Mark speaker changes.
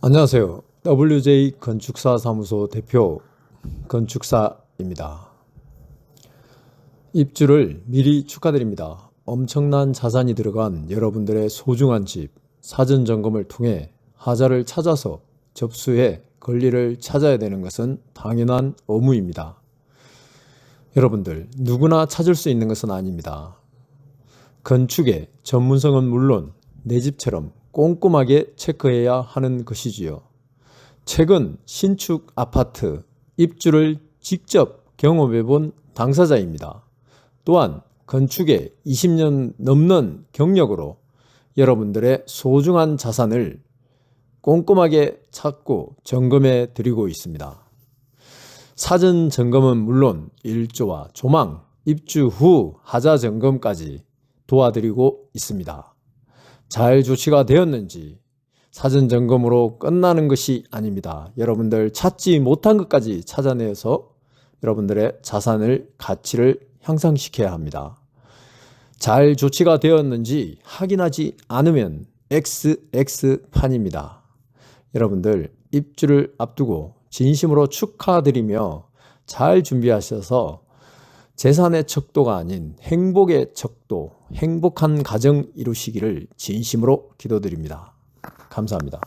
Speaker 1: 안녕하세요. WJ 건축사 사무소 대표 건축사입니다. 입주를 미리 축하드립니다. 엄청난 자산이 들어간 여러분들의 소중한 집 사전 점검을 통해 하자를 찾아서 접수해 권리를 찾아야 되는 것은 당연한 의무입니다. 여러분들 누구나 찾을 수 있는 것은 아닙니다. 건축의 전문성은 물론 내 집처럼 꼼꼼하게 체크해야 하는 것이지요. 최근 신축 아파트 입주를 직접 경험해 본 당사자입니다. 또한 건축에 20년 넘는 경력으로 여러분들의 소중한 자산을 꼼꼼하게 찾고 점검해 드리고 있습니다. 사전 점검은 물론 일조와 조망, 입주 후 하자 점검까지 도와드리고 있습니다. 잘 조치가 되었는지 사전 점검으로 끝나는 것이 아닙니다. 여러분들 찾지 못한 것까지 찾아내서 여러분들의 자산을 가치를 향상시켜야 합니다. 잘 조치가 되었는지 확인하지 않으면 XX판입니다. 여러분들 입주를 앞두고 진심으로 축하드리며 잘 준비하셔서 재산의 척도가 아닌 행복의 척도, 행복한 가정 이루시기를 진심으로 기도드립니다. 감사합니다.